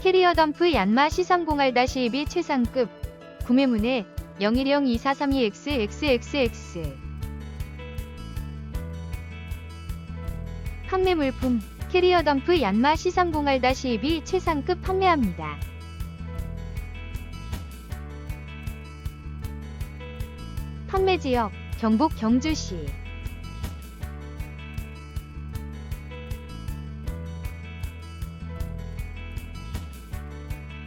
캐리어 덤프 얀마 C30R-12 최상급. 구매문의 010-2432XXXX 판매 물품 캐리어 덤프 얀마 C30R-12 최상급 판매합니다. 판매 지역 경북 경주시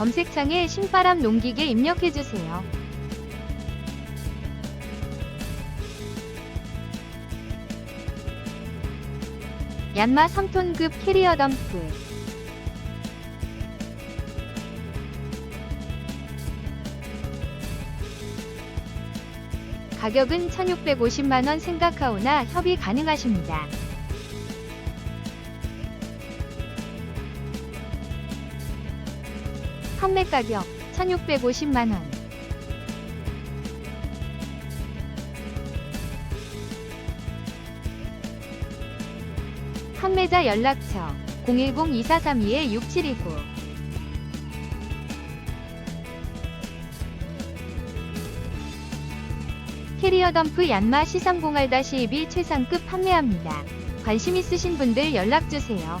검색창에 신바람 농기계 입력해주세요. 얀마 3톤급 캐리어 덤프 가격은 1650만원 생각하오나 협의 가능하십니다. 판매 가격 1650만 원 판매자 연락처 010-2432-6729 캐리어 덤프 얀마 C30R-12 최상급 판매합니다. 관심 있으신 분들 연락주세요.